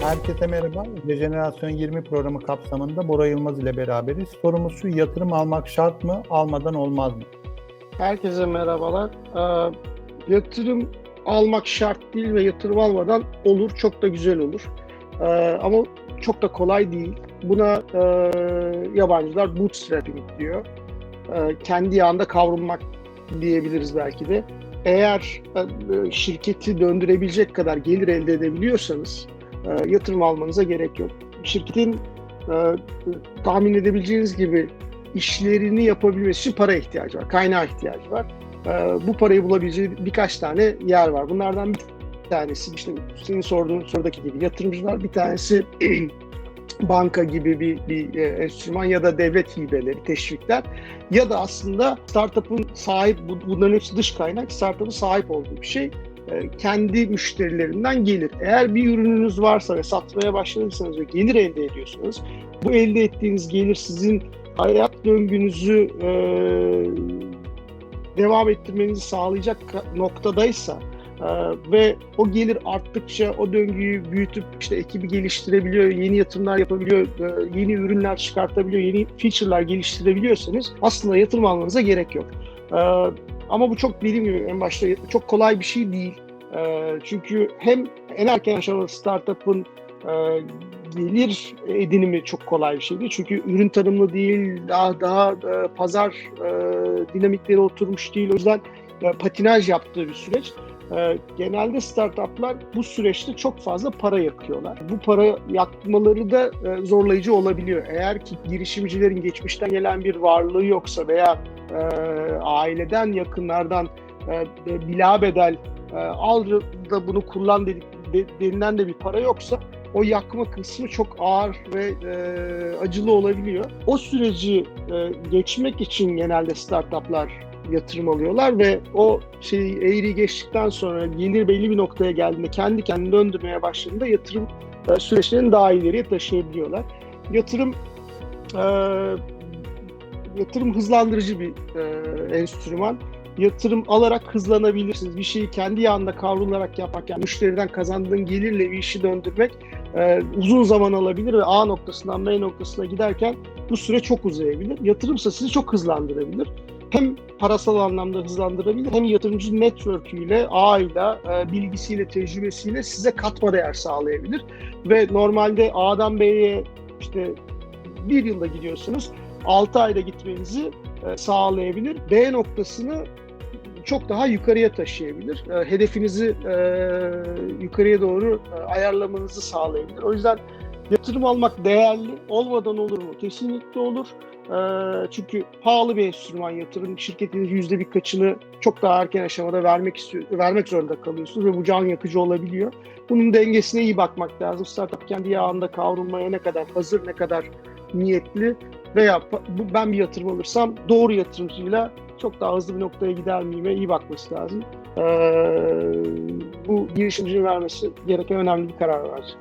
Herkese merhaba. Rejenerasyon 20 programı kapsamında Bora Yılmaz ile beraberiz. Sorumuz şu, yatırım almak şart mı, almadan olmaz mı? Herkese merhabalar. Ee, yatırım almak şart değil ve yatırım almadan olur. Çok da güzel olur. Ee, ama çok da kolay değil. Buna e, yabancılar bootstrapping diyor. Ee, kendi yağında kavrulmak diyebiliriz belki de. Eğer e, şirketi döndürebilecek kadar gelir elde edebiliyorsanız e, yatırım almanıza gerek yok. Şirketin e, tahmin edebileceğiniz gibi işlerini yapabilmesi için para ihtiyacı var, kaynağa ihtiyacı var. Bu parayı bulabileceği birkaç tane yer var. Bunlardan bir tanesi işte senin sorduğun sorudaki gibi yatırımcılar, bir tanesi banka gibi bir, bir e, enstrüman ya da devlet hibeleri, teşvikler ya da aslında startup'ın sahip, bu- bunların hepsi dış kaynak, startup'ın sahip olduğu bir şey e, kendi müşterilerinden gelir. Eğer bir ürününüz varsa ve satmaya başladıysanız ve gelir elde ediyorsanız bu elde ettiğiniz gelir sizin hayat döngünüzü e, devam ettirmenizi sağlayacak noktadaysa ve o gelir arttıkça o döngüyü büyütüp işte ekibi geliştirebiliyor, yeni yatırımlar yapabiliyor, e, yeni ürünler çıkartabiliyor, yeni feature'lar geliştirebiliyorsanız aslında yatırım almanıza gerek yok. E, ama bu çok dediğim gibi en başta çok kolay bir şey değil. E, çünkü hem en erken aşamada startup'ın e, gelir edinimi çok kolay bir şey değil. Çünkü ürün tanımlı değil, daha daha e, pazar dinamikleri oturmuş değil. O yüzden patinaj yaptığı bir süreç. E, genelde startuplar bu süreçte çok fazla para yakıyorlar. Bu para yakmaları da e, zorlayıcı olabiliyor. Eğer ki girişimcilerin geçmişten gelen bir varlığı yoksa veya e, aileden, yakınlardan e, bilabedel e, al da bunu kullan dedik, de, denilen de bir para yoksa o yakma kısmı çok ağır ve e, acılı olabiliyor. O süreci e, geçmek için genelde startuplar yatırım alıyorlar ve o şeyi eğri geçtikten sonra gelir belli bir noktaya geldiğinde kendi kendini döndürmeye başladığında yatırım e, süreçlerini daha ileriye taşıyabiliyorlar. Yatırım e, yatırım hızlandırıcı bir e, enstrüman yatırım alarak hızlanabilirsiniz. Bir şeyi kendi yağında kavrularak yapmak, yani müşteriden kazandığın gelirle bir işi döndürmek e, uzun zaman alabilir ve A noktasından B noktasına giderken bu süre çok uzayabilir. Yatırımsa sizi çok hızlandırabilir. Hem parasal anlamda hızlandırabilir hem yatırımcı network'üyle, ağıyla, e, bilgisiyle, tecrübesiyle size katma değer sağlayabilir. Ve normalde A'dan B'ye işte bir yılda gidiyorsunuz, 6 ayda gitmenizi sağlayabilir. B noktasını çok daha yukarıya taşıyabilir. E, hedefinizi e, yukarıya doğru e, ayarlamanızı sağlayabilir. O yüzden yatırım almak değerli. Olmadan olur mu? Kesinlikle olur. E, çünkü pahalı bir enstrüman yatırım. Şirketin yüzde birkaçını çok daha erken aşamada vermek istiyor, vermek zorunda kalıyorsunuz ve bu can yakıcı olabiliyor. Bunun dengesine iyi bakmak lazım. Startup kendi yağında kavrulmaya ne kadar hazır, ne kadar niyetli veya ben bir yatırım alırsam doğru yatırımcıyla çok daha hızlı bir noktaya gider miyime iyi bakması lazım. Ee, bu girişimcinin vermesi gereken önemli bir karar bence.